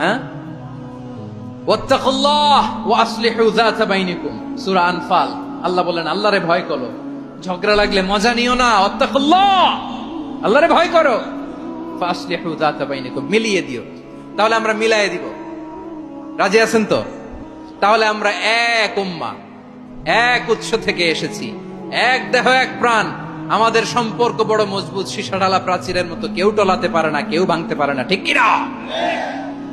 হ্যাঁ? আনফাল। আল্লাহ বলেন, আল্লাহরে ভয় করো। ঝগড়া লাগলে মজা নিও না, ওয়াত্তাকুল্লাহ। আল্লাহরে ভয় করো। মিলিয়ে দিও। তাহলে আমরা মিলায়ে দিব। রাজি আছেন তো? তাহলে আমরা এক উম্মা, এক উৎস থেকে এসেছি। এক দেহ, এক প্রাণ। আমাদের সম্পর্ক বড় মজবুত সীসাডালা প্রাচীরের মতো। কেউ টলাতে পারে না, কেউ ভাঙতে পারে না। ঠিক কিনা?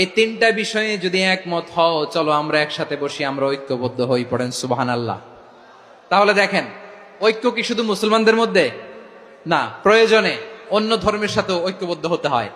এই তিনটা বিষয়ে যদি একমত হও, চলো আমরা একসাথে বসি, আমরা ঐক্যবদ্ধ হই, পড়েন সুবাহান আল্লাহ তাহলে দেখেন, ঐক্য কি শুধু মুসলমানদের মধ্যে? না, প্রয়োজনে অন্য ধর্মের সাথে ঐক্যবদ্ধ হতে হয়।